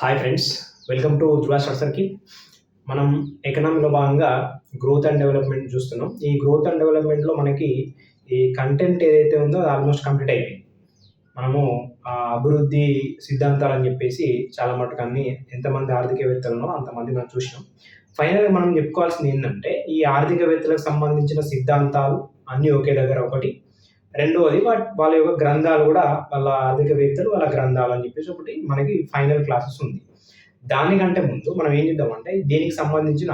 Hi friends welcome to Dhruva short circle మనం ఎకనామీలో భాగంగా గ్రోత్ అండ్ డెవలప్మెంట్ చూస్తున్నాం. ఈ గ్రోత్ అండ్ డెవలప్మెంట్లో మనకి ఈ కంటెంట్ ఏదైతే ఉందో అది ఆల్మోస్ట్ కంప్లీట్ అయిపోయింది. మనము అభివృద్ధి సిద్ధాంతాలు అని చెప్పేసి చాలా మటుకు అన్ని ఎంతమంది ఆర్థికవేత్తలను అంతమంది మనం చూసినాం. ఫైనల్గా మనం చెప్పుకోవాల్సింది ఏంటంటే ఈ ఆర్థికవేత్తలకు సంబంధించిన సిద్ధాంతాలు అన్నీ ఒకే దగ్గర ఒకటి. రెండవది వాళ్ళ యొక్క గ్రంథాలు కూడా వాళ్ళ ఆర్థికవేత్తలు వాళ్ళ గ్రంథాలు అని చెప్పేసి ఒకటి మనకి ఫైనల్ క్లాసెస్ ఉంది. దానికంటే ముందు మనం ఏం చేద్దామంటే దీనికి సంబంధించిన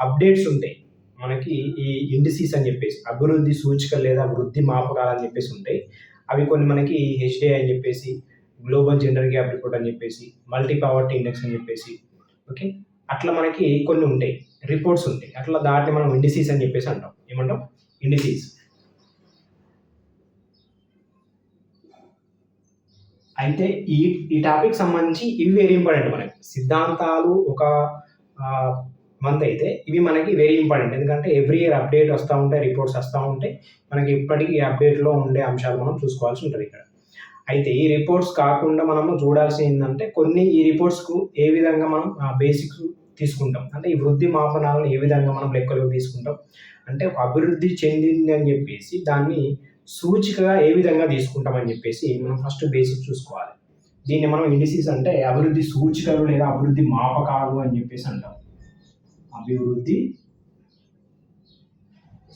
అప్డేట్స్ ఉంటాయి. మనకి ఈ ఇండిసీస్ అని చెప్పేసి అభివృద్ధి సూచికలు లేదా వృద్ధి మాపకాలు అని చెప్పేసి ఉంటాయి. అవి కొన్ని మనకి హెచ్డిఐ అని చెప్పేసి గ్లోబల్ జెండర్ గ్యాప్ రిపోర్ట్ అని చెప్పేసి మల్టీ పవర్టీ ఇండెక్స్ అని చెప్పేసి ఓకే? అట్లా మనకి కొన్ని ఉంటాయి. రిపోర్ట్స్ ఉంటాయి. అట్లా దాటిని మనం ఇండిసీస్ అని చెప్పేసి అంటాం. ఏమంటాం? ఇండిసీస్. అయితే ఈ ఈ టాపిక్ సంబంధించి ఇవి వెరీ ఇంపార్టెంట్ మనకి. సిద్ధాంతాలు ఒక మంత్ అయితే ఇవి మనకి వెరీ ఇంపార్టెంట్ ఎందుకంటే ఎవ్రీ ఇయర్ అప్డేట్ వస్తూ ఉంటాయి రిపోర్ట్స్ వస్తూ ఉంటాయి. మనకి ఇప్పటికీ అప్డేట్లో ఉండే అంశాలు మనం చూసుకోవాల్సి ఉంటుంది ఇక్కడ. అయితే ఈ రిపోర్ట్స్ కాకుండా మనము చూడాల్సి ఏంటంటే కొన్ని ఈ రిపోర్ట్స్కు ఏ విధంగా మనం బేసిక్స్ తీసుకుంటాం. అంటే ఈ వృద్ధి మాపనాలను ఏ విధంగా మనం లెక్కలోకి తీసుకుంటాం. అంటే ఒక అభివృద్ధి చెందింది అని చెప్పేసి దాన్ని సూచికగా ఏ విధంగా తీసుకుంటామని చెప్పేసి మనం ఫస్ట్ బేసిక్ చూసుకోవాలి. దీన్ని మనం ఇండిసీస్ అంటే అభివృద్ధి సూచికలు లేదా అభివృద్ధి మాపకాలు అని చెప్పేసి అంటాం. అభివృద్ధి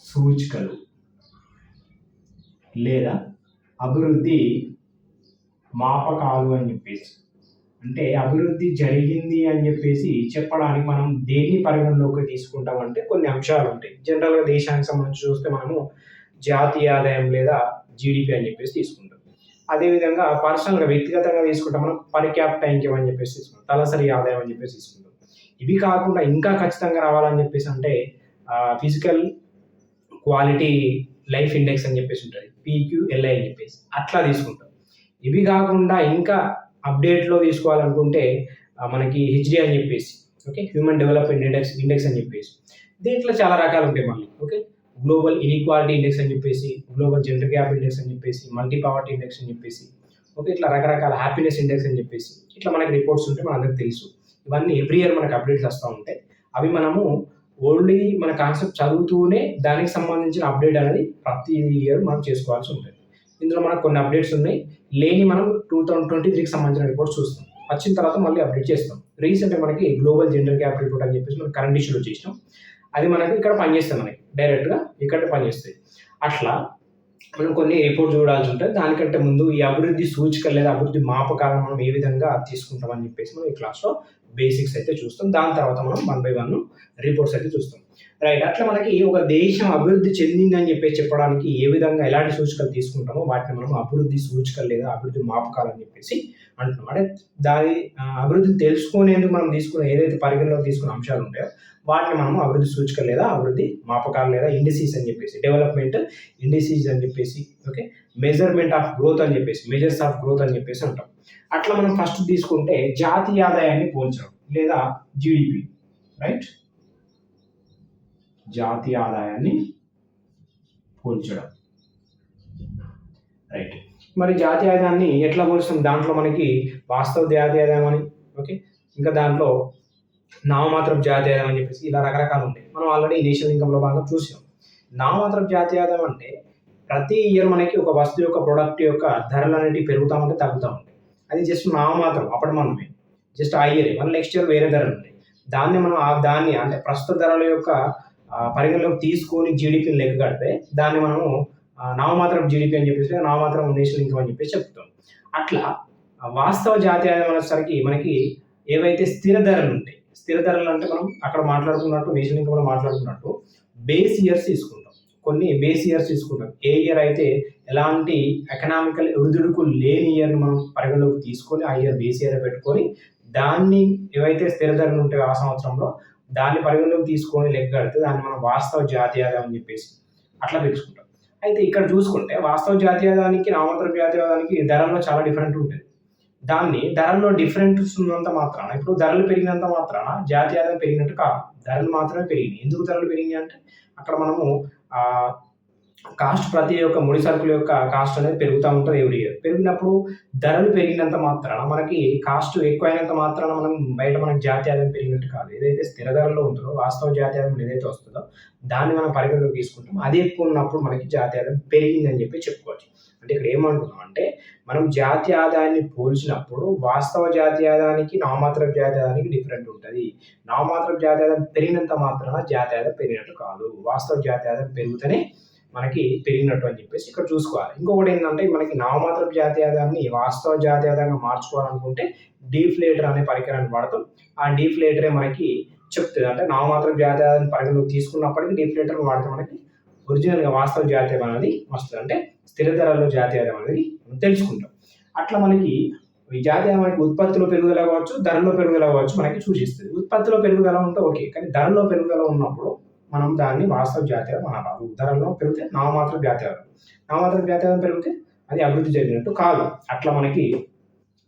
సూచికలు లేదా అభివృద్ధి మాపకాలు అని చెప్పేసి. అంటే అభివృద్ధి జరిగింది అని చెప్పేసి చెప్పడానికి మనం దేన్ని పరిగణలోకి తీసుకుంటామంటే కొన్ని అంశాలు ఉంటాయి. జనరల్గా దేశానికి సంబంధించి చూస్తే మనము జాతీయ ఆదాయం లేదా జీడిపి అని చెప్పేసి తీసుకుంటాం. అదేవిధంగా పర్సనల్గా వ్యక్తిగతంగా తీసుకుంటాం. మనం పర్ క్యాపిటల్ ఇన్కమ్ అని చెప్పేసి తీసుకుంటాం. తలసరి ఆదాయం అని చెప్పేసి తీసుకుంటాం. ఇవి కాకుండా ఇంకా ఖచ్చితంగా రావాలని చెప్పేసి అంటే ఫిజికల్ క్వాలిటీ లైఫ్ ఇండెక్స్ అని చెప్పేసి ఉంటుంది. పీక్యూఎల్ఐ అని చెప్పేసి. అట్లా తీసుకుంటాం. ఇవి కాకుండా ఇంకా అప్డేట్లో తీసుకోవాలనుకుంటే మనకి హెచ్డి అని చెప్పేసి okay? Human development index index అని చెప్పేసి. దీంట్లో చాలా రకాలు ఉంటాయి మళ్ళీ ఓకే? గ్లోబల్ ఇన్ఈక్వాలిటీ ఇండెక్స్ అని చెప్పేసి గ్లోబల్ జెండర్ గ్యాప్ ఇండెక్స్ అని చెప్పేసి మల్టీ పవర్టీ ఇండెక్స్ అని చెప్పేసి ఓకే ఇట్లా రకరకాల హ్యాపీనెస్ ఇండెక్స్ అని చెప్పేసి ఇట్లా మనకి రిపోర్ట్స్ ఉంటే మనందరికి తెలుసు. ఇవన్నీ ఎవ్రీ ఇయర్ మనకి అప్డేట్స్ వస్తూ ఉంటాయి. అవి మనము ఓన్లీ మన కాన్సెప్ట్ చదువుతూనే దానికి సంబంధించిన అప్డేట్ అనేది ప్రతి ఇయర్ మనం చేసుకోవాల్సి ఉంటుంది. ఇందులో మనకు కొన్ని అప్డేట్స్ ఉన్నాయి. లేని మనం టూ థౌసండ్ ట్వంటీ త్రీకి సంబంధించిన రిపోర్ట్స్ చూస్తాం. వచ్చిన తర్వాత మళ్ళీ అప్డేట్ చేస్తాం. రీసెంట్గా మనకి గ్లోబల్ జెండర్ గ్యాప్ రిపోర్ట్ అని చెప్పేసి మనం కరెంట్ ఇష్యూలో చేసినాం. అది మనకి ఇక్కడ పనిచేస్తాం మనకి. డైరెక్ట్గా ఇక్కడ పనిచేస్తాయి. అట్లా మనం కొన్ని రిపోర్ట్ చూడాల్సి ఉంటుంది. దానికంటే ముందు ఈ అభివృద్ధి సూచికలు లేదా అభివృద్ధి మాపకాలను మనం ఏ విధంగా తీసుకుంటామని చెప్పేసి మనం ఈ క్లాస్లో బేసిక్స్ అయితే చూస్తాం. దాని తర్వాత మనం వన్ బై వన్ రిపోర్ట్స్ అయితే చూస్తాం. రైట్. అట్లా మనకి ఒక దేశం అభివృద్ధి చెందిందని చెప్పేసి చెప్పడానికి ఏ విధంగా ఎలాంటి సూచికలు తీసుకుంటామో వాటిని మనం అభివృద్ధి సూచికలు లేదా అభివృద్ధి మాపకాలు అని చెప్పేసి అంటున్నాం. అంటే దాని అభివృద్ధి తెలుసుకునేందుకు మనం తీసుకునే ఏదైతే పరిగణలోకి తీసుకున్న అంశాలు ఉంటాయో వాటిని మనం అభివృద్ధి సూచికలు లేదా అభివృద్ధి మాపకాలు లేదా ఇండిసీస్ అని చెప్పేసి డెవలప్మెంట్ ఇండిసీస్ అని చెప్పేసి ఓకే మెజర్మెంట్ ఆఫ్ గ్రోత్ అని చెప్పేసి మెజర్స్ ఆఫ్ గ్రోత్ అని చెప్పేసి అంటాం. అట్లా మనం ఫస్ట్ తీసుకుంటే జాతీయ ఆదాయాన్ని పోల్చడం లేదా జీడిపి రైట్? జాతీయ ఆదాయాన్ని పోల్చడం. రైట్. మరి జాతీయ ఆదాయాన్ని ఎట్లా పోలుస్తాం దాంట్లో మనకి వాస్తవ జాతీయ ఆదాయం అని ఓకే? ఇంకా దాంట్లో నామమాత్రం జాతీయ ఆదాయం అని చెప్పేసి ఇలా రకరకాలు ఉంటాయి. మనం ఆల్రెడీ నేషనల్ ఇన్కమ్లో భాగంగా చూసాం. నామమాత్రం జాతీయ ఆదాయం అంటే ప్రతి ఇయర్ మనకి ఒక వస్తువు యొక్క ప్రొడక్ట్ యొక్క ధరలు అనేవి పెరుగుతూ ఉంటే తగ్గుతూ ఉంటాయి. అది జస్ట్ నామమాత్రం అప్పుడు మనమే. జస్ట్ ఆ ఇయర్ మన నెక్స్ట్ ఇయర్ వేరే ధరలు ఉంటాయి. దాన్ని మనం ఆ దాన్ని అంటే ప్రస్తుత ధరల యొక్క పరిగణలోకి తీసుకొని జీడిపిని లెక్క కడితే దాన్ని మనము నామమాత్రం జీడిపి అని చెప్పేసి నామమాత్రం నేషనల్ ఇన్కమ్ అని చెప్పేసి చెప్తాం. అట్లా వాస్తవ జాతీయ అనేసరికి మనకి ఏవైతే స్థిర ధరలు ఉంటాయి స్థిర ధరలు అంటే మనం అక్కడ మాట్లాడుకున్నట్టు నేషనల్ ఇన్కమ్లో మాట్లాడుకున్నట్టు బేస్ ఇయర్స్ తీసుకుంటాం. కొన్ని బేస్ ఇయర్స్ తీసుకుంటాం. ఏ ఇయర్ అయితే ఎలాంటి ఎకనామికల్ ఒడిదుడుకు లేని ఇయర్ని మనం పరిగణలోకి తీసుకొని ఆ ఇయర్ బేస్ ఇయర్ పెట్టుకొని దాన్ని ఏవైతే స్థిర ధరలు ఉంటాయో ఆ సంవత్సరంలో దాన్ని పరిగణలోకి తీసుకొని లెక్క కడితే దాన్ని మనం వాస్తవ జాతీయ అని చెప్పేసి అట్లా పెంచుకుంటాం అయితే ఇక్కడ చూసుకుంటే వాస్తవ జాతీయవాదానికి ఆదాయానికి జాతీయవాదానికి జాతీయ ధరల్లో చాలా డిఫరెంట్ ఉంటుంది. దాన్ని ధరల్లో డిఫరెంట్ ఉన్నంత మాత్రాన ఇప్పుడు ధరలు పెరిగినంత మాత్రాన జాతీయవాదం పెరిగినట్టు కాదు. ధరలు మాత్రమే పెరిగినాయి. ఎందుకు ధరలు పెరిగినాయి అంటే అక్కడ మనము కాస్ట్ ప్రతి ఒక్క ముడి సరుకుల యొక్క కాస్ట్ అనేది పెరుగుతూ ఉంటుంది ఎవ్రీ ఇయర్ పెరిగినప్పుడు ధరలు పెరిగినంత మాత్రాన మనకి కాస్ట్ ఎక్కువైనంత మాత్రాన మనం బయట మనకి జాతీయ ఆదాయం పెరిగినట్టు కాదు. ఏదైతే స్థిర ధరలో ఉంటుందో వాస్తవ జాతీయ ఆదాయం ఏదైతే వస్తుందో దాన్ని మనం పరిగణలోకి తీసుకుంటాం. అది ఎక్కువ ఉన్నప్పుడు మనకి జాతీయ ఆదాయం పెరిగిందని చెప్పి చెప్పుకోవచ్చు. అంటే ఇక్కడ ఏమంటున్నాం అంటే మనం జాతీయ ఆదాయాన్ని పోల్చినప్పుడు వాస్తవ జాతీయ ఆదాయానికి నామాత్ర జాతీయ ఆదాయానికి డిఫరెంట్ ఉంటుంది. నామాత్ర జాతీయ ఆదాయం పెరిగినంత మాత్రాన జాతీయ ఆదాయం పెరిగినట్టు కాదు. వాస్తవ జాతీయ ఆదాయం మనకి పెరిగినట్టు అని చెప్పేసి ఇక్కడ చూసుకోవాలి. ఇంకొకటి ఏంటంటే మనకి నామమాత్ర జాతీయ వాస్తవ జాతీయ ఆదాయంగా మార్చుకోవాలనుకుంటే డీఫ్లేటర్ అనే పరికరాన్ని వాడతాం. ఆ డీఫ్లేటరే మనకి చెప్తుంది. అంటే నామమాత్ర జాతీయ ఆదాయాన్ని పరిగణలోకి తీసుకున్నప్పటికీ డీఫ్లేటర్ వాడితే మనకి ఒరిజినల్గా వాస్తవ జాతీయం అనేది వస్తుంది. అంటే స్థిర ధరల్లో జాతీయ అనేది మనం తెలుసుకుంటాం. అట్లా మనకి ఈ జాతీయ మనకి ఉత్పత్తిలో పెరుగుదల కావచ్చు ధరలో పెరుగుదల కావచ్చు మనకి సూచిస్తుంది. ఉత్పత్తిలో పెరుగుదల ఉంటే ఓకే. కానీ ధరలో పెరుగుదల ఉన్నప్పుడు మనం దాన్ని వాస్తవ జాతీయ అనరాదు ధరలో పెరిగితే నామమాత్ర జాతీయం నామమాత్ర జాతీయ పెరిగితే అది అభివృద్ధి జరిగినట్టు కాదు. అట్లా మనకి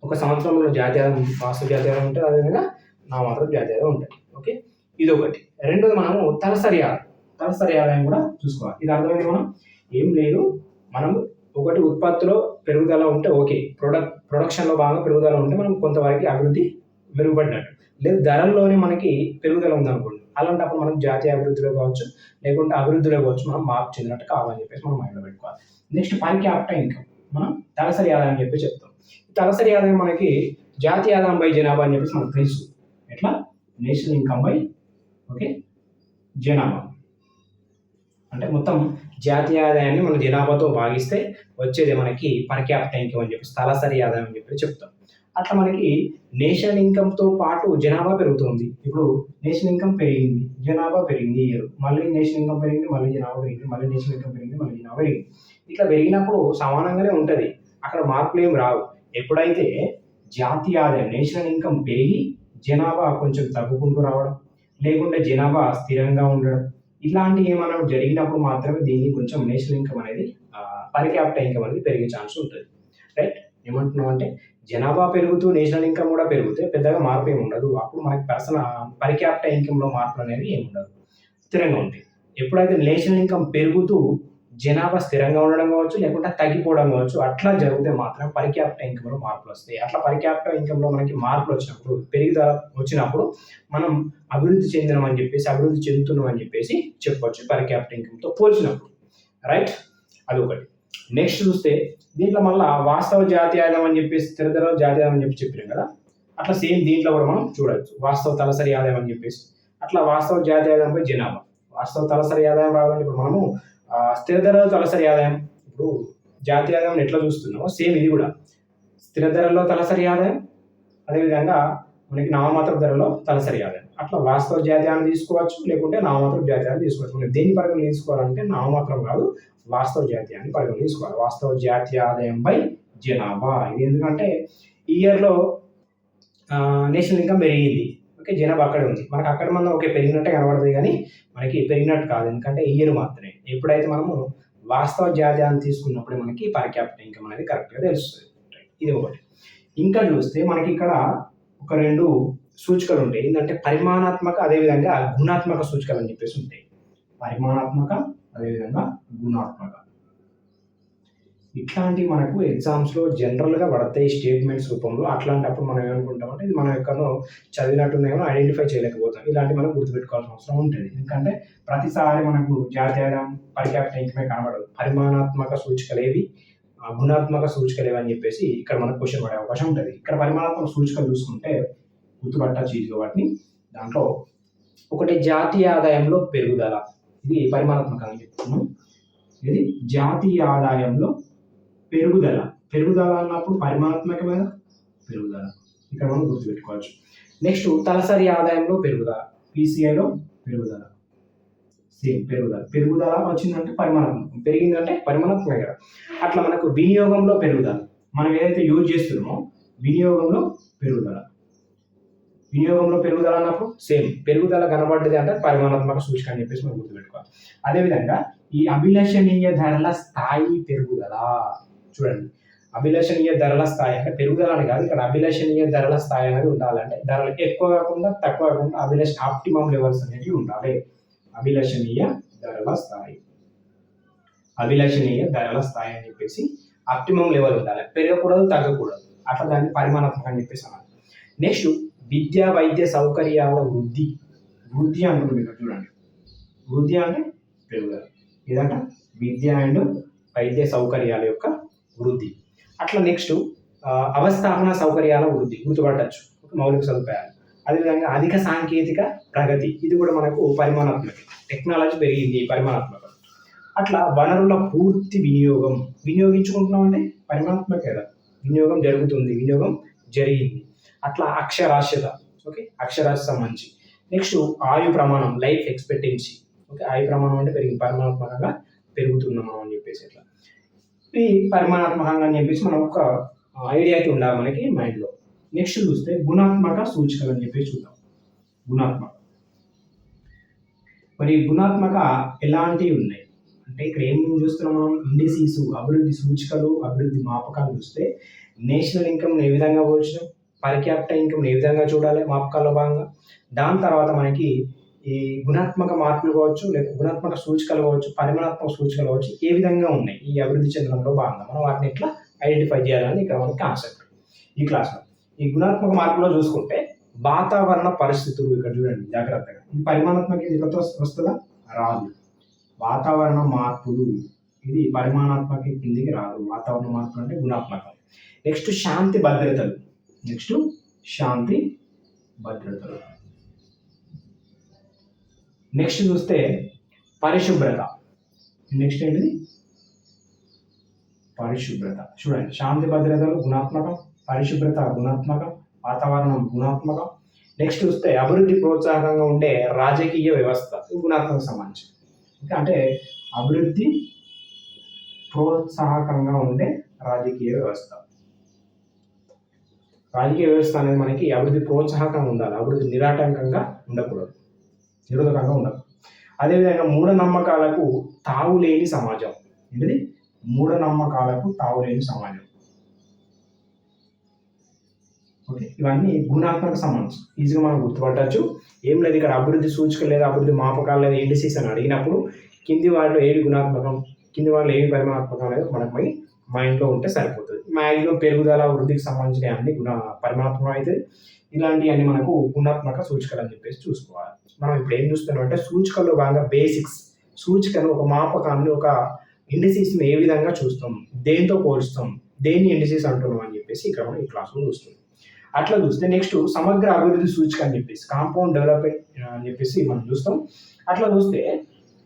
ఒక సంవత్సరంలో జాతీయం వాస్తవ జాతీయ ఉంటుంది అదేవిధంగా నామమాత్ర జాతీయ ఉంటాయి. ఓకే? ఇది ఒకటి రెండోది మనము తలసరి ఆదాయం తలసరి ఆదాయం కూడా చూసుకోవాలి. ఇది అర్థమైంది మనం ఏం లేదు. మనం ఒకటి ఉత్పత్తిలో పెరుగుదల ఉంటే ఓకే. ప్రొడక్ట్ ప్రొడక్షన్లో బాగా పెరుగుదల ఉంటే మనం కొంతవరకు అభివృద్ధి మెరుగుపడినట్టు. లేదు ధరల్లోనే మనకి పెరుగుదల ఉందనుకోండి. అలాంటప్పుడు మనం జాతీయ అభివృద్ధిలో కావచ్చు లేకుంటే అభివృద్ధిలో కావచ్చు మనం మార్పు చెందినట్టు కావాలని చెప్పేసి మనం మైండ్లో పెట్టుకోవాలి. నెక్స్ట్ పర్ క్యాపిటల్ ఇన్కమ్ మనం తలసరి ఆదాయం అని చెప్పి చెప్తాం. తలసరి ఆదాయం మనకి జాతీయ ఆదాయం బై జనాభా అని చెప్పేసి మనకు తెలుసు. ఎట్లా? నేషనల్ ఇన్కమ్ బై ఓకే జనాభా. అంటే మొత్తం జాతీయ ఆదాయాన్ని మన జనాభాతో భాగిస్తే వచ్చేది మనకి పర్ క్యాపిటల్ ఇన్కమ్ అని చెప్పి తలసరి ఆదాయం అని చెప్పి చెప్తాం. అట్లా మనకి నేషనల్ ఇన్కమ్తో పాటు జనాభా పెరుగుతుంది. ఇప్పుడు నేషనల్ ఇన్కమ్ పెరిగింది. జనాభా పెరిగింది ఇయర్. మళ్ళీ నేషనల్ ఇన్కమ్ పెరిగింది మళ్ళీ జనాభా పెరిగింది మళ్ళీ నేషనల్ ఇన్కమ్ పెరిగింది మళ్ళీ జనాభా పెరిగింది. ఇట్లా పెరిగినప్పుడు సమానంగానే ఉంటుంది. అక్కడ మార్పులు ఏం రావు. ఎప్పుడైతే జాతీయ ఆదాయం నేషనల్ ఇన్కమ్ పెరిగి జనాభా కొంచెం తగ్గుకుంటూ రావడం లేకుంటే జనాభా స్థిరంగా ఉండడం ఇట్లాంటివి ఏమైనా జరిగినప్పుడు మాత్రమే దీన్ని కొంచెం నేషనల్ ఇన్కమ్ అనేది పర్ క్యాపిటల్ ఇన్కమ్ అనేది పెరిగే ఛాన్స్ ఉంటుంది. రైట్? ఏమంటున్నాం అంటే జనాభా పెరుగుతూ నేషనల్ ఇన్కమ్ కూడా పెరిగితే పెద్దగా మార్పు ఏమి ఉండదు. అప్పుడు మనకి పర్సనల్ పర్ క్యాపిటల్ ఇన్కమ్లో మార్పులు అనేది ఏమి ఉండదు. స్థిరంగా ఉంటుంది ఎప్పుడైతే నేషనల్ ఇన్కమ్ పెరుగుతూ జనాభా స్థిరంగా ఉండడం కావచ్చు లేకుంటే తగ్గిపోవడం కావచ్చు అట్లా జరిగితే మాత్రం పర్ క్యాపిటల్ ఇన్కమ్లో మార్పులు వస్తాయి. అట్లా పర్ క్యాపిటల్ ఇన్కమ్లో మనకి మార్పులు వచ్చినప్పుడు పెరుగుదల వచ్చినప్పుడు మనం అభివృద్ధి చెందినాం అని చెప్పేసి అభివృద్ధి చెందుతున్నాం అని చెప్పేసి చెప్పొచ్చు పర్ క్యాపిటల్ ఇన్కమ్తో పోల్చినప్పుడు. రైట్? అదొకటి. నెక్స్ట్ చూస్తే దీంట్లో మళ్ళీ వాస్తవ జాతీయ ఆదాయం అని చెప్పేసి స్థిరధర జాతీయ ఆదాయం అని చెప్పి చెప్పినాం కదా? అట్లా సేమ్ దీంట్లో కూడా మనం చూడవచ్చు వాస్తవ తలసరి ఆదాయం అని చెప్పేసి. అట్లా వాస్తవ జాతీయ ఆదాయంపై జనాభా. వాస్తవ తలసరి ఆదాయం రావాలంటే ఇప్పుడు మనము స్థిర ధర తలసరి ఆదాయం ఇప్పుడు జాతీయ ఆదాయం ఎట్లా చూస్తున్నామో సేమ్ ఇది కూడా. స్థిర ధరలో తలసరి ఆదాయం అదేవిధంగా మనకి నామమాత్ర ధరలో తలసరి ఆదాయం. అట్లా వాస్తవ జాతీయాన్ని తీసుకోవచ్చు లేకుంటే నామమాత్ర జాతీయాన్ని తీసుకోవచ్చు. మనం దేని పరంగా తీసుకోవాలంటే నామమాత్రం కాదు వాస్తవ జాతీయాన్ని పరిగణలో తీసుకోవాలి వాస్తవ జాతీయ ఆదాయంపై జనాభా. ఇది ఎందుకంటే ఈ ఇయర్లో నేషనల్ ఇన్కమ్ పెరిగింది. ఓకే జనాభా అక్కడ ఉంది. మనకు అక్కడ మనం ఓకే పెరిగినట్టే కనబడుతుంది కానీ మనకి పెరిగినట్టు కాదు. ఎందుకంటే ఇయర్ మాత్రమే. ఎప్పుడైతే మనము వాస్తవ జాతీయాన్ని తీసుకున్నప్పుడే మనకి పర్ క్యాపిటల్ ఇన్కమ్ అనేది కరెక్ట్గా తెలుస్తుంది. ఇది ఒకటి. ఇంకా చూస్తే మనకి ఇక్కడ ఒక రెండు సూచికలు ఉంటాయి. ఏంటంటే పరిమాణాత్మక అదేవిధంగా గుణాత్మక సూచికలు అని చెప్పేసి ఉంటాయి. పరిమాణాత్మక అదేవిధంగా గుణాత్మక. ఇట్లాంటి మనకు ఎగ్జామ్స్లో జనరల్గా పడతాయి స్టేట్మెంట్స్ రూపంలో. అట్లాంటప్పుడు మనం ఏమనుకుంటాం అంటే ఇది మనం ఎక్కడో చదివినట్టున్నాయో ఐడెంటిఫై చేయలేకపోతాం. ఇలాంటి మనం గుర్తుపెట్టుకోవాల్సిన అవసరం ఉంటుంది. ఎందుకంటే ప్రతిసారి మనకు జాతీయ పర్ ఇంకమే కనబడదు పరిమాణాత్మక సూచికలు ఏవి? గుణాత్మక సూచికలు ఏవి అని చెప్పేసి ఇక్కడ మనకు క్వశ్చన్ పడే అవకాశం ఉంటుంది. ఇక్కడ పరిమాణాత్మక సూచికలు చూసుకుంటే గుర్తుపట్టచ్చు ఈజీగా వాటిని దాంట్లో ఒకటి జాతీయ ఆదాయంలో పెరుగుదల. ఇది పరిమాణాత్మకాలు చెప్తున్నాం ఇది జాతీయ ఆదాయంలో పెరుగుదల. పెరుగుదల అన్నప్పుడు పరిమాణాత్మకమైన పెరుగుదల. ఇక్కడ మనం గుర్తుపెట్టుకోవచ్చు. నెక్స్ట్ తలసరి ఆదాయంలో పెరుగుదల. పీసీఐలో పెరుగుదల. సేమ్ పెరుగుదల. పెరుగుదల వచ్చిందంటే పరిమాణాత్మకం పెరిగిందంటే పరిమాణాత్మకమే కదా. అట్లా మనకు వినియోగంలో పెరుగుదల. మనం ఏదైతే యూజ్ చేస్తున్నామో వినియోగంలో పెరుగుదల. వినియోగంలో పెరుగుదల అన్నప్పుడు సేమ్ పెరుగుదల కనబడ్డది అంటే పరిమాణాత్మక సూచిక అని చెప్పేసి మనం గుర్తుపెట్టుకోవాలి. అదేవిధంగా ఈ అభిలషణీయ ధరల స్థాయి పెరుగుదల. చూడండి. అభిలషణీయ ధరల స్థాయి అంటే పెరుగుదల అని కాదు ఇక్కడ అభిలషణీయ ధరల స్థాయి అనేది ఉండాలంటే ధరలు ఎక్కువ కాకుండా తక్కువ కాకుండా అభిలష ఆప్టిమం లెవెల్స్ అనేవి ఉండాలి. అభిలషణీయ ధరల స్థాయి. అభిలషణీయ ధరల స్థాయి అని చెప్పేసి ఆప్టిమం లెవెల్ ఉండాలి. పెరగకూడదు తగ్గకూడదు. అట్లా దాన్ని పరిమాణాత్మకం అని చెప్పేసి అన్నారు నెక్స్ట్ విద్యా వైద్య సౌకర్యాల వృద్ధి. వృద్ధి అంటున్నాం ఇక్కడ చూడండి. వృద్ధి అంటే పెరుగుదల. ఇదంట విద్య అండ్ వైద్య సౌకర్యాల యొక్క వృద్ధి. అట్లా నెక్స్ట్ అవస్థాపన సౌకర్యాల వృద్ధి గుర్తుపట్టచ్చు. మౌలిక సదుపాయాలు. అదేవిధంగా అధిక సాంకేతిక ప్రగతి. ఇది కూడా మనకు పరిమాణాత్మక. టెక్నాలజీ పెరిగింది పరిమాణాత్మక. అట్లా వనరుల పూర్తి వినియోగం. వినియోగించుకుంటున్నాం అంటే పరిమాణాత్మక కదా. వినియోగం జరుగుతుంది. వినియోగం జరిగింది. అట్లా అక్షరాస్యత ఓకే? అక్షరాస్యత మంచి నెక్స్ట్ ఆయు ప్రమాణం లైఫ్ ఎక్స్పెక్టెన్సీ. ఓకే? ఆయు ప్రమాణం అంటే పెరిగింది పరిమాణాత్మకంగా పెరుగుతున్నాం మనం అని చెప్పేసి ఇట్లా ఇది పరిమాణాత్మకంగా అని చెప్పేసి మనం ఒక ఐడియా అయితే ఉండాలి మనకి మైండ్లో నెక్స్ట్ చూస్తే గుణాత్మక సూచికలు అని చెప్పేసి చూద్దాం. గుణాత్మక. మరి గుణాత్మక ఎలాంటివి ఉన్నాయి? అంటే ఇక్కడ ఏం చూస్తున్నాం మనం? ఇండిసీస్ అభివృద్ధి సూచికలు అభివృద్ధి మాపకాలు చూస్తే నేషనల్ ఇన్కమ్ ఏ విధంగా పోల్చడం పర్ క్యాపిటల్ ఇన్కమ్ ఏ విధంగా చూడాలి? మాపకాల్లో భాగంగా. దాని తర్వాత మనకి ఈ గుణాత్మక మార్పులు కావచ్చు లేదా గుణాత్మక సూచికలు కావచ్చు పరిమాణాత్మక సూచికలు కావచ్చు ఏ విధంగా ఉన్నాయి? ఈ అభివృద్ధి చెందడంలో భాగంగా మనం వాటిని ఎట్లా ఐడెంటిఫై చేయాలని ఇక్కడ మనకి కాన్సెప్ట్. ఈ క్లాస్లో. ఈ గుణాత్మక మార్పులో చూసుకుంటే వాతావరణ పరిస్థితులు ఇక్కడ చూడండి జాగ్రత్తగా. ఈ పరిమాణాత్మక ఇది వస్తుందా రాదు. వాతావరణ మార్పులు. ఇది పరిమాణాత్మక కిందికి రాదు. వాతావరణ మార్పులు అంటే గుణాత్మకం. నెక్స్ట్ శాంతి భద్రతలు. నెక్స్ట్ శాంతి భద్రతలు. నెక్స్ట్ చూస్తే పరిశుభ్రత. నెక్స్ట్ ఏంటిది? పరిశుభ్రత. చూడండి శాంతి భద్రతలు గుణాత్మకం పరిశుభ్రత గుణాత్మకం వాతావరణం గుణాత్మకం. నెక్స్ట్ చూస్తే అభివృద్ధి ప్రోత్సాహకంగా ఉండే రాజకీయ వ్యవస్థ గుణాత్మక సంబంధించి. అంటే అభివృద్ధి ప్రోత్సాహకంగా ఉండే రాజకీయ వ్యవస్థ. రాజకీయ వ్యవస్థ అనేది మనకి అభివృద్ధి ప్రోత్సాహకంగా ఉండాలి అభివృద్ధి నిరాటంకంగా ఉండకూడదు నిరోధకంగా ఉండదు అదేవిధంగా మూఢనమ్మకాలకు తావులేని సమాజం. ఏంటిది? మూఢనమ్మకాలకు తావులేని సమాజం. ఓకే ఇవన్నీ గుణాత్మక సంబంధం. ఈజీగా మనం గుర్తుపట్టచ్చు. ఏం లేదు ఇక్కడ అభివృద్ధి సూచిక లేదా అభివృద్ధి మాపకాలు లేదా ఇండిసీస్ అని అడిగినప్పుడు కింది వాటిలో ఏవి గుణాత్మకం కింది వాటిలో ఏవి పరిమాణాత్మకం అనేది మనకు పోయి మైండ్లో ఉంటే సరిపోతుంది. మ్యాగ్జిమం పెరుగుదల వృద్ధికి సంబంధించిన అన్ని గుణ పరిమాణాత్మకం అయితే ఇలాంటివన్నీ మనకు గుణాత్మక సూచికలు అని చెప్పేసి చూసుకోవాలి. మనం ఇప్పుడు ఏం చూస్తున్నాం అంటే సూచికల్లో భాగంగా బేసిక్స్ సూచికను ఒక మాపకాన్ని ఒక ఇండిసీస్ని ఏ విధంగా చూస్తాం దేంతో పోలుస్తాం దేన్ని ఇండిసీస్ అంటున్నాం అని చెప్పేసి ఇక్కడ మనం ఈ క్లాస్లో చూస్తుంది అట్లా చూస్తే నెక్స్ట్ సమగ్ర అభివృద్ధి సూచిక అని చెప్పేసి కాంపౌండ్ డెవలప్మెంట్ అని చెప్పేసి మనం చూస్తాం. అట్లా చూస్తే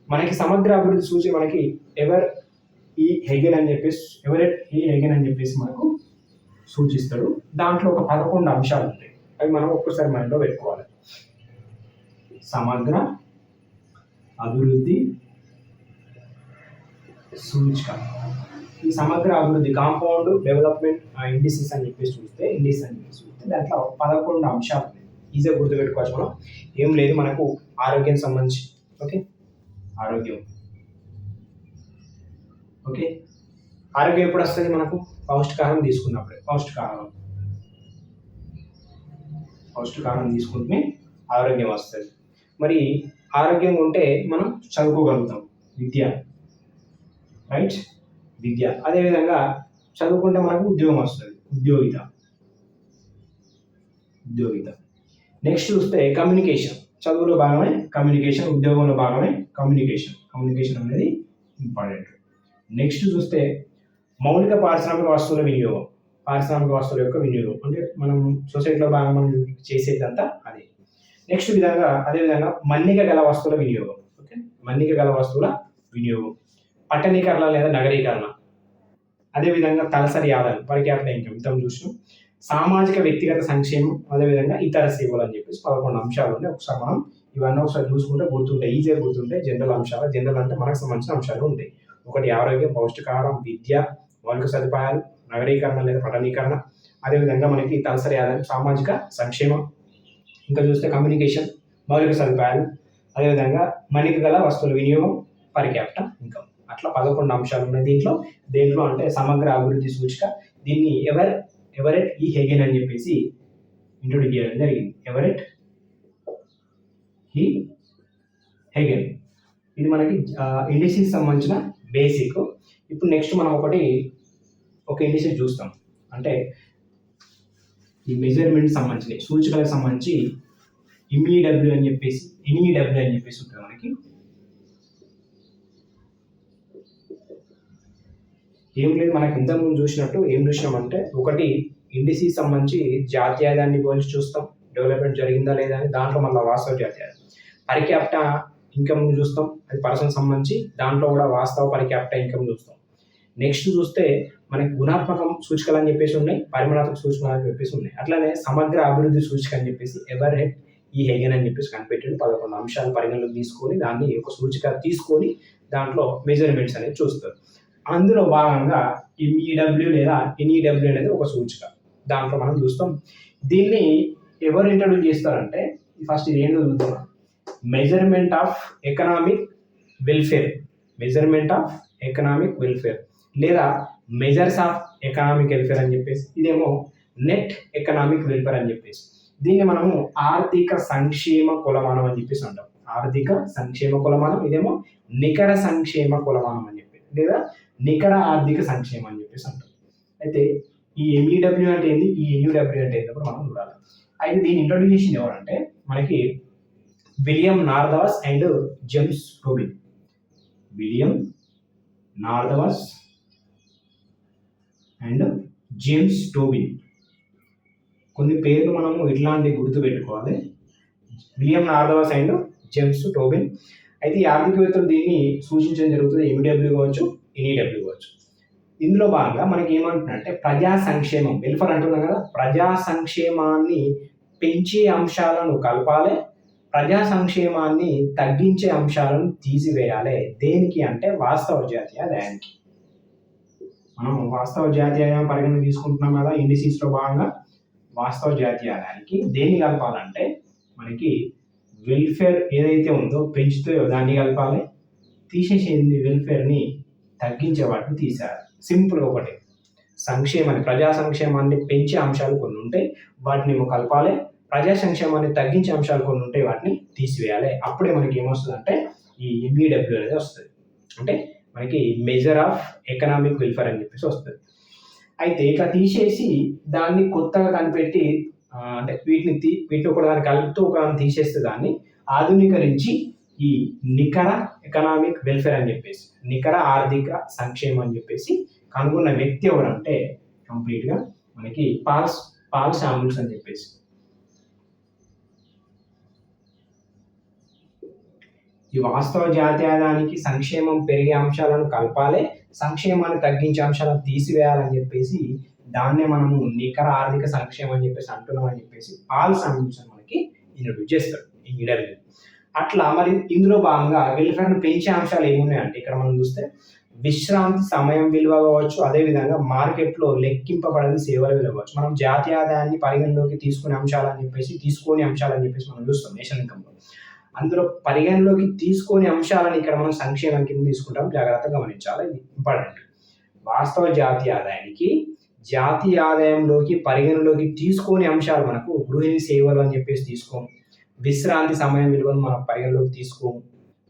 మనకి సమగ్ర అభివృద్ధి సూచి మనకి ఎవర్ హెగెన్ అని చెప్పేసి ఎవరెట్ హీ హెగెన్ అని చెప్పేసి మనకు సూచిస్తాడు. దాంట్లో ఒక పదకొండు అంశాలు ఉంటాయి. అవి మనం ఒక్కసారి మైండ్లో పెట్టుకోవాలి. సమగ్ర అభివృద్ధి సూచిక. ఈ సమగ్ర అభివృద్ధి కాంపౌండ్ డెవలప్మెంట్ ఇండిసీస్ అని చెప్పేసి చూస్తే ఇండిస్ అని చెప్పేసి చూస్తే దాంట్లో పదకొండు అంశాలు ఉన్నాయి ఈజీగా గుర్తుపెట్టుకోవచ్చు మనం. ఏం లేదు మనకు ఆరోగ్యం సంబంధించి. ఓకే? ఆరోగ్యం. ఓకే? ఆరోగ్యం ఎప్పుడు వస్తుంది మనకు? పౌష్టికాహారం తీసుకున్నప్పుడే. పౌష్టికాహారం. పౌష్టికాహారం తీసుకుంటే ఆరోగ్యం వస్తుంది. మరి ఆరోగ్యంగా ఉంటే మనం చదువుకోగలుగుతాం. విద్య. రైట్? విద్య. అదేవిధంగా చదువుకుంటే మనకు ఉద్యోగం వస్తుంది. ఉద్యోగిత. ఉద్యోగిత. నెక్స్ట్ చూస్తే కమ్యూనికేషన్. చదువులో భాగమే కమ్యూనికేషన్ ఉద్యోగంలో భాగమే కమ్యూనికేషన్. కమ్యూనికేషన్ అనేది ఇంపార్టెంట్. నెక్స్ట్ చూస్తే మౌలిక పారిశ్రామిక వస్తువుల వినియోగం. పారిశ్రామిక వస్తువుల యొక్క వినియోగం. అంటే మనం సొసైటీలో భాగంగా మనం చేసేదంతా అదే. నెక్స్ట్ విధంగా అదేవిధంగా మన్నిక గల వస్తువుల వినియోగం. ఓకే? మన్నిక గల వస్తువుల వినియోగం. పట్టణీకరణ లేదా నగరీకరణ. అదేవిధంగా తలసరి ఆదాయం పర్ ఇంకా. ఇన్కమ్ ఇంతం చూసినాం. సామాజిక వ్యక్తిగత సంక్షేమం అదేవిధంగా ఇతర సేవలు అని చెప్పేసి పదకొండు అంశాలు ఉన్నాయి. ఒకసారి మనం ఇవన్నీ ఒకసారి చూసుకుంటే గుర్తుంటాయి. ఈజీగా గుర్తుంటాయి. జనరల్ అంశాలు జనరల్ అంటే మనకు సంబంధించిన అంశాలు ఉంటాయి. ఒకటి ఆరోగ్యం పౌష్టికాహారం విద్య మౌలిక సదుపాయాలు నగరీకరణ లేదా పట్టణీకరణ అదేవిధంగా మనకి తలసరి ఆదాయం సామాజిక సంక్షేమం. ఇంకా చూస్తే కమ్యూనికేషన్ మౌలిక సదుపాయాలు. అదేవిధంగా మణిక గల వస్తువుల వినియోగం పర్ క్యాపిటల్ ఇన్కమ్ అట్లా పదకొండు అంశాలు ఉన్నాయి దీంట్లో. దేంట్లో అంటే సమగ్ర అభివృద్ధి సూచిక. దీన్ని ఎవర్ ఎవరెట్ ఈ హెగెన్ అని చెప్పేసి ఇంట్రొడ్యూస్ చేయడం జరిగింది. ఎవరెట్ ఈ హెగెన్. ఇది మనకి ఇండస్ట్రీకి సంబంధించిన బేసిక్ ఇప్పుడు నెక్స్ట్ మనం ఒకటి ఒక ఇండిసెస్ చూస్తాం. అంటే ఈ మెజర్మెంట్ సంబంధించి సూచికలకు సంబంధించి ఇమ్ఈడబ్ల్యూ అని చెప్పేసి ఎన్ఈడబ్ల్యూ అని చెప్పేసి ఉంటుంది మనకి. ఏం లేదు మనకి ఇంతకుముందు చూసినట్టు ఏం చూసినామంటే ఒకటి ఇండిసి సంబంధించి జాతీయాదాన్ని పోల్చి చూస్తాం. డెవలప్మెంట్ జరిగిందా లేదా అని దాంట్లో మళ్ళీ వాస్తవ జాతీయాదం పరిక్యాప్ట ఇన్కమ్ చూస్తాం అది పర్సన్ సంబంధించి దాంట్లో కూడా వాస్తవ పరిక్యాప్ట ఇన్కమ్ చూస్తాం. నెక్స్ట్ చూస్తే మనకి గుణాత్మకం సూచికలు అని చెప్పేసి ఉన్నాయి పరిమాణాత్మక సూచికలు అని చెప్పేసి ఉన్నాయి. అట్లానే సమగ్ర అభివృద్ధి సూచిక అని చెప్పేసి ఎవర్ హెడ్ ఈ హెగన్ అని చెప్పేసి కనిపెట్టిండు పదకొండు అంశాలు పరిగణలోకి తీసుకొని దాన్ని ఒక సూచిక తీసుకొని దాంట్లో మెజర్మెంట్స్ అనేది చూస్తారు. అందులో భాగంగా ఎంఈడబ్ల్యూ లేదా ఎన్ఈడబ్ల్యూ అనేది ఒక సూచిక. దాంట్లో మనం చూస్తాం. దీన్ని ఎవరు ఇంట్రడ్యూస్ చేస్తారంటే ఫస్ట్ ఇది ఏంటో చూద్దాం measurement of economic welfare measurement of economic welfare లేదా మెజర్స్ ఆఫ్ ఎకనామిక్ వెల్ఫేర్ అని చెప్పేసి ఇదేమో నెట్ ఎకనామిక్ వెల్ఫేర్ అని చెప్పేసి. దీన్ని మనము ఆర్థిక సంక్షేమ కులమానం అని చెప్పేసి అంటాం. ఆర్థిక సంక్షేమ కులమానం ఇదేమో నికర సంక్షేమ కులమానం అని చెప్పి లేదా నికర ఆర్థిక సంక్షేమం అని చెప్పేసి అంటాం. అయితే ఈ ఎంఈడబ్ల్యూ అంటే ఏంది? ఈ ఎన్యూడబ్ల్యూ అంటే ఏంటప్పుడు మనం చూడాలి. అయితే దీన్ని ఇంట్రొడ్యూస్ చేసింది ఎవరంటే మనకి William Nordhaus and James Rubin William Nordhaus and James Tobin కొన్ని పేర్లు మనము ఇట్లాంటి గుర్తు పెట్టుకోవాలి. William Nordhaus and James Tobin అయితే ఈ ఆర్థికవేత్తలు దీన్ని సూచించడం జరుగుతుంది ఎండబ్ల్యూ కావచ్చు ఎన్ఈడబ్ల్యూ కావచ్చు. ఇందులో భాగంగా మనకి ఏమంటున్నారంటే ప్రజా సంక్షేమం వెల్ఫర్ అంటున్నాం కదా ప్రజా సంక్షేమాన్ని పెంచే అంశాలను కలపాలి. ప్రజా సంక్షేమాన్ని తగ్గించే అంశాలను తీసివేయాలి. దేనికి అంటే వాస్తవ జాతీయాదాయానికి మనం వాస్తవ జాతీయాయం పరిగణన తీసుకుంటున్నాం కదా ఇండిసీస్లో భాగంగా వాస్తవ జాతీయాదాయానికి దేన్ని కలపాలంటే మనకి వెల్ఫేర్ ఏదైతే ఉందో పెంచుతో దాన్ని కలపాలి. తీసేసేది వెల్ఫేర్ని తగ్గించే వాటిని తీశారు సింపుల్ ఒకటి. సంక్షేమాన్ని ప్రజా సంక్షేమాన్ని పెంచే అంశాలు కొన్ని ఉంటాయి వాటిని కలపాలి. ప్రజా సంక్షేమాన్ని తగ్గించే అంశాలు కొన్ని ఉంటాయి వాటిని తీసివేయాలి. అప్పుడే మనకి ఏమొస్తుంది అంటే ఈ ఎంఈడబ్ల్యూ అనేది వస్తుంది. అంటే మనకి మెజర్ ఆఫ్ ఎకనామిక్ వెల్ఫేర్ అని చెప్పేసి వస్తుంది. అయితే ఇట్లా తీసేసి దాన్ని కొత్తగా కనిపెట్టి అంటే వీటిని తీ వీటిని ఒక దాన్ని కలుపుతూ ఒక దాన్ని తీసేస్తే దాన్ని ఆధునీకరించి ఈ నికర ఎకనామిక్ వెల్ఫేర్ అని చెప్పేసి నికర ఆర్థిక సంక్షేమం అని చెప్పేసి కనుగొన్న వ్యక్తి ఎవరంటే కంప్లీట్గా మనకి పాల్స్ పాల్ శామ్యూల్స్ అని చెప్పేసి. ఈ వాస్తవ జాతీయానికి సంక్షేమం పెరిగే అంశాలను కలపాలి సంక్షేమాన్ని తగ్గించే అంశాలను తీసివేయాలని చెప్పేసి దాన్నే మనము నికర ఆర్థిక సంక్షేమం అని చెప్పేసి అంటున్నాం అని చెప్పేసి పాల్ సంబంధించిన మనకి ఇంట్రొడ్యూస్ చేస్తాడు ఈ ఇంటర్వ్యూ. అట్లా మరి ఇందులో భాగంగా వెల్ఫేర్ను పెంచే అంశాలు ఏమున్నాయంటే ఇక్కడ మనం చూస్తే విశ్రాంతి సమయం విలువ కావచ్చు అదేవిధంగా మార్కెట్లో లెక్కింపబడని సేవల విలువ కావచ్చు. మనం జాతీయ ఆదాయాన్ని పరిగణలోకి తీసుకునే అంశాలని చెప్పేసి తీసుకునే అంశాలని చెప్పేసి మనం చూస్తాం నేషనల్ ఇన్కమ్లో అందులో పరిగణలోకి తీసుకొని అంశాలను ఇక్కడ మనం సంక్షేమం కింద తీసుకుంటాం. జాగ్రత్తగా గమనించాలి. ఇది ఇంపార్టెంట్. వాస్తవ జాతీయ ఆదాయానికి జాతీయ ఆదాయంలోకి పరిగణలోకి తీసుకొని అంశాలు మనకు గృహిణి సేవలు అని చెప్పేసి తీసుకోము విశ్రాంతి సమయం విలువను మనం పరిగణలోకి తీసుకోము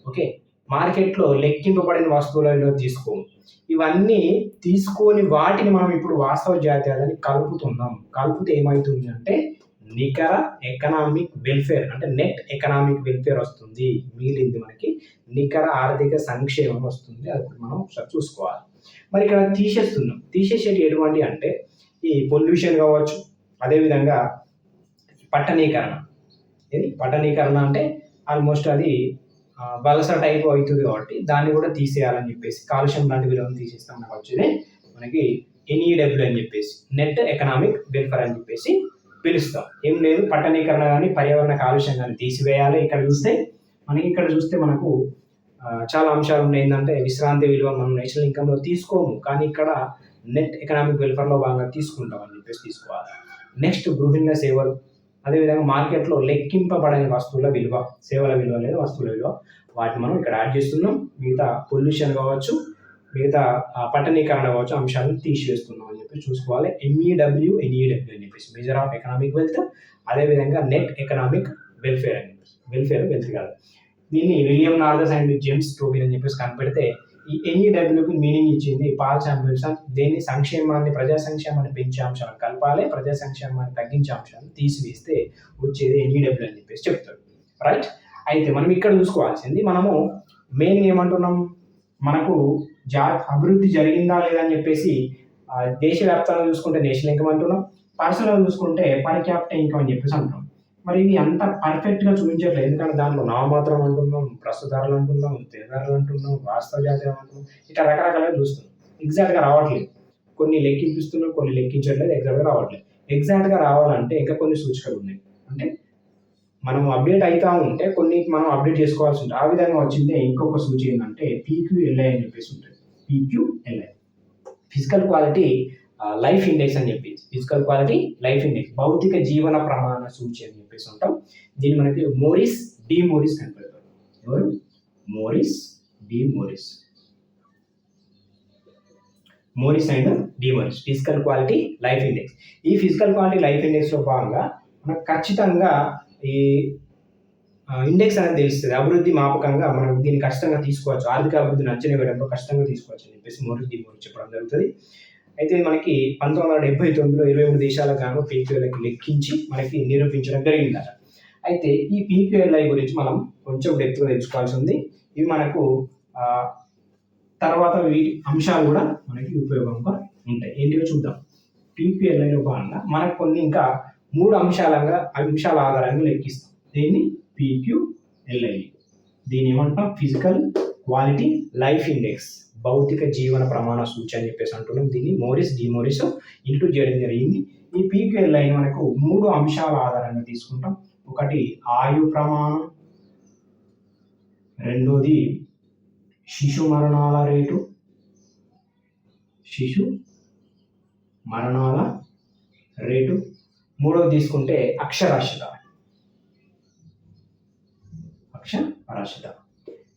ఓకే? మార్కెట్లో లెక్కింపబడిన వస్తువుల విలువ తీసుకోము ఇవన్నీ తీసుకొని వాటిని మనం ఇప్పుడు వాస్తవ జాతీయాలని కలుపుతున్నాం. కలిపితే ఏమవుతుంది అంటే నికర ఎకనామిక్ వెల్ఫేర్ అంటే నెట్ ఎకనామిక్ వెల్ఫేర్ వస్తుంది. మిగిలింది మనకి నికర ఆర్థిక సంక్షేమం వస్తుంది. అది మనం ఒకసారి చూసుకోవాలి. మరి ఇక్కడ తీసేస్తున్నాం. తీసేసేటి ఎటువంటి అంటే ఈ పొల్యూషన్ కావచ్చు అదేవిధంగా పట్టణీకరణ. ఇది పట్టణీకరణ అంటే ఆల్మోస్ట్ అది వలస టైప్ అవుతుంది కాబట్టి దాన్ని కూడా తీసేయాలని చెప్పేసి కాలుష్యం లాంటి విలువను తీసేస్తాం మనకు మనకి ఎన్ఈడబ్ల్యూ అని చెప్పేసి నెట్ ఎకనామిక్ వెల్ఫేర్ అని చెప్పేసి పిలుస్తాం. ఏం లేదు పట్టణీకరణ కానీ పర్యావరణ కాలుష్యం కానీ తీసివేయాలి. ఇక్కడ చూస్తే మనకి ఇక్కడ చూస్తే మనకు చాలా అంశాలు ఉన్నాయి. ఏంటంటే విశ్రాంతి విలువ మనం నేషనల్ ఇన్కమ్లో తీసుకోము. కానీ ఇక్కడ నెట్ ఎకనామిక్ వెల్ఫేర్లో భాగంగా తీసుకుంటాం అని చెప్పేసి తీసుకోవాలి. నెక్స్ట్ గృహిణి సేవలు. అదేవిధంగా మార్కెట్లో లెక్కింపబడని వస్తువుల విలువ సేవల విలువ లేదా వస్తువుల విలువ. వాటిని మనం ఇక్కడ యాడ్ చేస్తున్నాం. మిగతా పొల్యూషన్ కావచ్చు మిగతా పట్టణీకరణ కావచ్చు అంశాలను తీసివేస్తున్నాం చెప్పి చూసుకోవాలి. ఎంఈడబ్ల్యూ ఎన్ఈడబ్ల్యూ అని చెప్పేసి మెజర్ ఆఫ్ ఎకనామిక్ వెల్త్ అదేవిధంగా నెట్ ఎకనామిక్ వెల్ఫేర్ అని వెల్ఫేర్ వెల్త్ కాదు. దీన్ని William Nordhaus and James Tobin అని చెప్పేసి కనిపెడితే ఈ ఎన్ఈడబ్ల్యూకి మీనింగ్ ఇచ్చింది పాల్ శామ్యుల్సన్ దీన్ని సంక్షేమాన్ని ప్రజా సంక్షేమాన్ని పెంచే అంశాలను కలపాలి ప్రజా సంక్షేమాన్ని తగ్గించే అంశాలను తీసివేస్తే వచ్చేది ఎన్ఈడబ్ల్యూ అని చెప్పేసి చెప్తాడు రైట్ అయితే మనం ఇక్కడ చూసుకోవాల్సింది మనము మెయిన్ ఏమంటున్నాం? మనకు జా అభివృద్ధి జరిగిందా లేదా అని చెప్పేసి దేశవ్యాప్తంగా చూసుకుంటే నేషనల్ ఇన్కమ్ అంటున్నాం పర్సనల్ చూసుకుంటే పర్ క్యాపిటల్ ఇన్కమ్ అని చెప్పేసి అంటున్నాం. మరి ఇది అంత పర్ఫెక్ట్గా చూపించట్లేదు. ఎందుకంటే దాంట్లో నామమాత్రం అంటున్నాం ప్రస్తుతారులు అంటున్నాం తేదారులు అంటున్నాం వాస్తవ జాతీయం అంటున్నాం ఇట్లా రకరకాలుగా చూస్తున్నాం. ఎగ్జాక్ట్గా రావట్లేదు. కొన్ని లెక్కింపిస్తున్నాం కొన్ని లెక్కించట్లేదు ఎగ్జాక్ట్గా రావట్లేదు. ఎగ్జాక్ట్గా రావాలంటే ఇంకా కొన్ని సూచికలు ఉన్నాయి. అంటే మనం అప్డేట్ అవుతా ఉంటే కొన్ని మనం అప్డేట్ చేసుకోవాల్సి ఉంటుంది. ఆ విధంగా వచ్చిందే ఇంకొక సూచి ఏంటంటే పీక్యూఎల్ఐ అని చెప్పేసి ఉంటుంది. PQLI physical quality life index అని చెప్పి ఫిజికల్ క్వాలిటీ లైఫ్ ఇండెక్స్. భౌతిక జీవన ప్రమాణ సూచి అని చెప్పేసి ఉంటాం. దీన్ని మనకి మోరిస్ డి మోరిస్ కనిపెడతారు. ఎవరు? Morris D Morris. Morris and D Morris. Physical quality life index. ఈ ఫిజికల్ క్వాలిటీ లైఫ్ ఇండెక్స్లో భాగంగా మనకు ఖచ్చితంగా ఈ ఇండెక్స్ అనేది తెలుస్తుంది. అభివృద్ధి మాపకంగా మనం దీన్ని కష్టంగా తీసుకోవచ్చు. ఆర్థిక అభివృద్ధిని అంచనా వేయడంలో కష్టంగా తీసుకోవచ్చు అని చెప్పేసి మోరిస్ డి చెప్పడం జరుగుతుంది. అయితే మనకి పంతొమ్మిది వందల డెబ్బై తొమ్మిదిలో ఇరవై మూడు దేశాల గాను పీక్యూఎల్ఐకి లెక్కించి మనకి నిరూపించడం జరిగిందట. అయితే ఈ పీక్యూఎల్ఐ గురించి మనం కొంచెం డెప్త్గా తెలుసుకోవాల్సి ఉంది. ఇవి మనకు తర్వాత వీటి అంశాలు కూడా మనకి ఉపయోగంగా ఉంటాయి. ఏంటివో చూద్దాం. పీక్యూఎల్ఐలో భాగంగా మనకు కొన్ని ఇంకా మూడు అంశాలంగా అంశాల ఆధారంగా లెక్కిస్తాం. దీన్ని? పీక్యూఎల్ఐ దీని ఏమంటాం? ఫిజికల్ క్వాలిటీ లైఫ్ ఇండెక్స్ భౌతిక జీవన ప్రమాణ సూచి అని చెప్పేసి అంటున్నాం దీన్ని. మోరిస్ డి మోరిస్ ఇంటూ చేయడం జరిగింది. ఈ పీక్యూఎల్ఐ మనకు మూడు అంశాల ఆధారంగా తీసుకుంటాం. ఒకటి ఆయు ప్రమాణం రెండోది శిశు మరణాల రేటు శిశు మరణాల రేటు మూడోది తీసుకుంటే అక్షరాస్యత. పరాశిత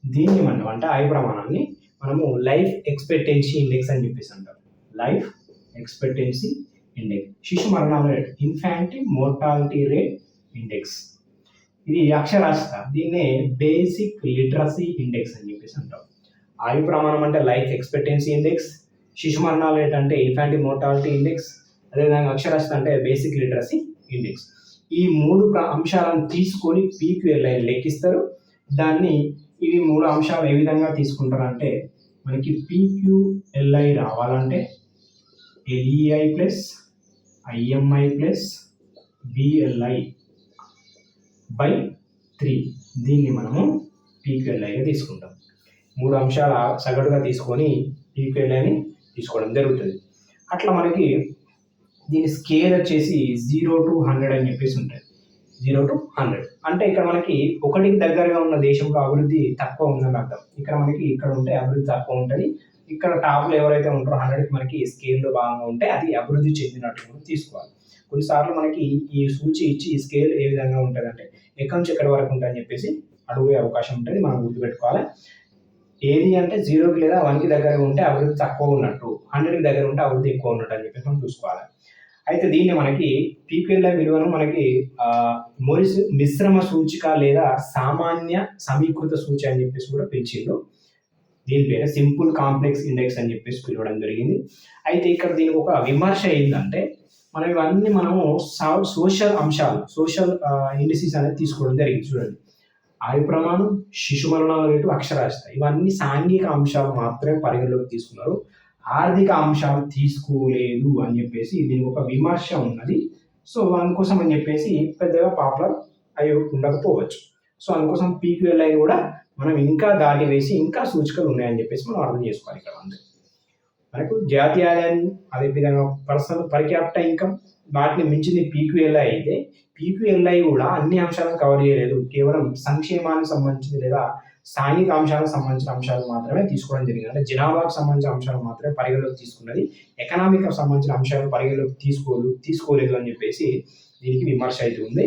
దీన్ని మనం అంటే ఆయు ప్రమాణాన్ని మనము లైఫ్ ఎక్స్పెక్టెన్సీ ఇండెక్స్ అని చెప్పేసి అంటాం లైఫ్ ఎక్స్పెక్టెన్సీ ఇండెక్స్. శిశు మరణాల rate infant mortality rate index. ఇది అక్షరాస్యత. దీన్నే బేసిక్ లిటరసీ ఇండెక్స్ అని చెప్పేసి అంటాం. ఆయు ప్రమాణం అంటే లైఫ్ ఎక్స్పెక్టెన్సీ ఇండెక్స్. శిశు మరణాల రేట్ అంటే ఇన్ఫాంటి మోర్టాలిటీ ఇండెక్స్. అదేవిధంగా అక్షరాస్యత అంటే బేసిక్ లిటరసీ ఇండెక్స్. ఈ మూడు అంశాలను తీసుకొని పీక్యూఎల్ఐ లెక్కిస్తారు. దాన్ని ఇవి మూడు అంశాలు ఏ విధంగా తీసుకుంటారంటే మనకి పీక్యూఎల్ఐ రావాలంటే LEI plus IMI plus BLI by three. దీన్ని మనము పీక్యూఎల్ఐగా తీసుకుంటాం. మూడు అంశాల సగటుగా తీసుకొని పీక్యూఎల్ఐని తీసుకోవడం జరుగుతుంది. అట్లా మనకి దీని స్కేల్ వచ్చేసి జీరో టు హండ్రెడ్ అని చెప్పేసి ఉంటుంది జీరో టు హండ్రెడ్. అంటే ఇక్కడ మనకి ఒకటికి దగ్గరగా ఉన్న దేశంలో అభివృద్ధి తక్కువ ఉందని అర్థం. ఇక్కడ మనకి ఇక్కడ ఉంటే అభివృద్ధి తక్కువ ఉంటుంది. ఇక్కడ టాప్లో ఎవరైతే ఉంటారో హండ్రెడ్కి మనకి స్కేల్లో భాగంగా ఉంటే అది అభివృద్ధి చెందినట్లు మనం తీసుకోవాలి. కొన్నిసార్లు మనకి ఈ సూచి ఇచ్చి ఈ స్కేల్ ఏ విధంగా ఉంటుంది అంటే ఎక్కడి నుంచి ఎక్కడి వరకు ఉంటుందని చెప్పేసి అడుగే అవకాశం ఉంటుంది. మనం గుర్తుపెట్టుకోవాలి. ఏది అంటే జీరోకి లేదా వన్కి దగ్గర ఉంటే అభివృద్ధి తక్కువ ఉన్నట్టు హండ్రెడ్కి దగ్గర ఉంటే అభివృద్ధి ఎక్కువ ఉన్నట్టు అని చెప్పేసి మనం చూసుకోవాలి. అయితే దీన్ని మనకి పీక్యూఎల్ఐ విలువను మనకి మొరిస్ మిశ్రమ సూచిక లేదా సామాన్య సమీకృత సూచి అని చెప్పేసి కూడా పిలిచిండు. దీని పేరు సింపుల్ కాంప్లెక్స్ ఇండెక్స్ అని చెప్పేసి పిలవడం జరిగింది. అయితే ఇక్కడ దీనికి ఒక విమర్శ ఏంటంటే మనం ఇవన్నీ మనము సోషల్ అంశాలు సోషల్ ఇండిసీస్ అనేది తీసుకోవడం జరిగింది. చూడండి. ఆయు ప్రమాణం శిశు మరణాల రేటు అక్షరాస్యత. ఇవన్నీ సాంఘిక అంశాలు మాత్రమే పరిగణలోకి తీసుకున్నారు. ఆర్థిక అంశాలు తీసుకోలేదు అని చెప్పేసి దీనికి ఒక విమర్శ ఉన్నది. సో అందుకోసం అని చెప్పేసి పెద్దగా పాపులర్ అయి ఉండకపోవచ్చు సో అందుకోసం పీక్యూఎల్ఐ కూడా మనం ఇంకా దాటి వేసి ఇంకా సూచికలు ఉన్నాయని చెప్పేసి మనం అర్థం చేసుకోవాలి ఇక్కడ అంతే. మనకు జాతీయ ఆదాయం అదేవిధంగా పర్సనల్ పర్ క్యాపిటల్ ఇన్కమ్ వాటిని మించింది పీక్యూఎల్ఐ అయితే పీక్యూఎల్ఐ కూడా అన్ని అంశాలను కవర్ చేయలేదు. కేవలం సంక్షేమానికి సంబంధించింది లేదా స్థానిక అంశాలకు సంబంధించిన అంశాలు మాత్రమే తీసుకోవడం జరిగింది. అంటే జనాభాకు సంబంధించిన అంశాలు మాత్రమే పరిగణలోకి తీసుకున్నది. ఎకనామిక్ సంబంధించిన అంశాలు పరిగణలోకి తీసుకోదు తీసుకోలేదు అని చెప్పేసి దీనికి విమర్శ అయితే ఉంది.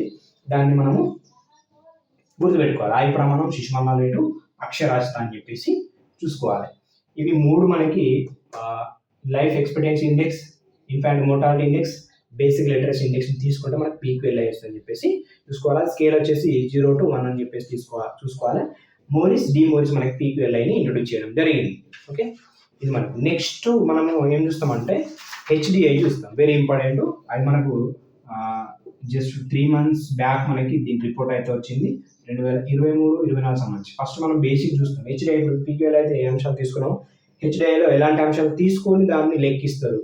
దాన్ని మనము గుర్తుపెట్టుకోవాలి. ఆయు ప్రమాణం శిశుమరణాల రేటు అక్షరాస్యత అని చెప్పేసి చూసుకోవాలి. ఇవి మూడు మనకి life expectancy index infant mortality index basic literacy index తీసుకుంటే మనకి పీక్ వెళ్ళేస్తుంది అని చెప్పేసి చూసుకోవాలి. స్కేల్ వచ్చేసి జీరో టు వన్ అని చెప్పేసి తీసుకోవాలి చూసుకోవాలి. మోరిస్ డి మోరిస్ మనకి పీక్యూఎల్ఐని ఇంట్రొడ్యూస్ చేయడం జరిగింది. ఓకే ఇది మనకు నెక్స్ట్ మనము ఏం చూస్తామంటే హెచ్డిఐ చూస్తాం. వెరీ ఇంపార్టెంట్ అది మనకు జస్ట్ త్రీ మంత్స్ బ్యాక్ మనకి దీని రిపోర్ట్ అయితే వచ్చింది. రెండు వేల ఇరవై మూడు ఇరవై నాలుగు సంబంధించి. ఫస్ట్ మనం బేసిక్ చూస్తాం. హెచ్డిఐ ఇప్పుడు పీక్యూఎల్ అయితే ఏ అంశాలు తీసుకున్నాం? హెచ్డిఐలో ఎలాంటి అంశాలు తీసుకొని దాన్ని లెక్కిస్తారు?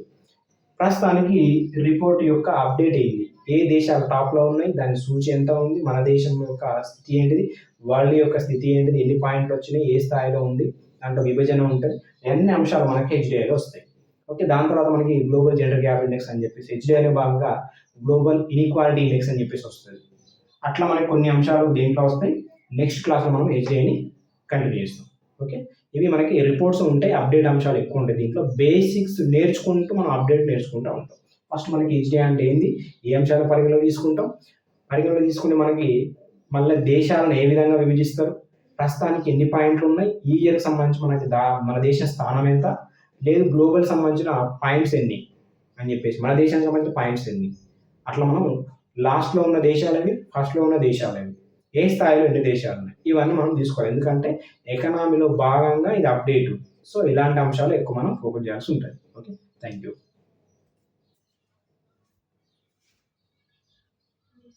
ప్రస్తుతానికి రిపోర్ట్ యొక్క అప్డేట్ అయింది ఏ దేశాలు టాప్లో ఉన్నాయి? దాని సూచి ఎంత ఉంది? మన దేశం యొక్క స్థితి ఏంటిది? వాళ్ళ యొక్క స్థితి ఏంటిది ఎన్ని పాయింట్లు వచ్చినాయి ఏ స్థాయిలో ఉంది దాంట్లో విభజన ఉంటుంది అన్ని అంశాలు మనకి హెచ్డిఐలో వస్తాయి. ఓకే దాని తర్వాత మనకి గ్లోబల్ జెండర్ గ్యాప్ ఇండెక్స్ అని చెప్పేసి హెచ్డిఐలో భాగంగా గ్లోబల్ ఇన్ఈక్వాలిటీ ఇండెక్స్ అని చెప్పేసి వస్తుంది. అట్లా మనకి కొన్ని అంశాలు దేంట్లో వస్తాయి నెక్స్ట్ క్లాస్లో మనం హెచ్డిఐని కంటిన్యూ చేస్తాం. ఓకే ఇవి మనకి రిపోర్ట్స్ ఉంటాయి అప్డేట్ అంశాలు ఎక్కువ ఉంటాయి. దీంట్లో బేసిక్స్ నేర్చుకుంటూ మనం అప్డేట్ నేర్చుకుంటూ ఉంటాం. ఫస్ట్ మనకి హెచ్డిఐ అంటే ఏంది ఏ అంశాలు పరిగణలో తీసుకుంటాం? పరిగణలో తీసుకుని మనకి మళ్ళీ దేశాలను ఏ విధంగా విభజిస్తారు? ప్రస్తుతానికి ఎన్ని పాయింట్లు ఉన్నాయి? ఈ ఇయర్కి సంబంధించి మనకి దా మన దేశ స్థానం ఎంత? లేదు గ్లోబల్ సంబంధించిన పాయింట్స్ ఎన్ని? అని చెప్పేసి మన దేశానికి సంబంధించిన పాయింట్స్ ఎన్ని? అట్లా మనం లాస్ట్లో ఉన్న దేశాలేవి ఫస్ట్లో ఉన్న దేశాలేవి ఏ స్థాయిలో ఎన్ని దేశాలు ఉన్నాయి? ఇవన్నీ మనం తీసుకోవాలి. ఎందుకంటే ఎకనామీలో భాగంగా ఇది అప్డేట్ సో ఇలాంటి అంశాలు ఎక్కువ మనం ఫోకస్ చేయాల్సి ఉంటుంది. Okay thank you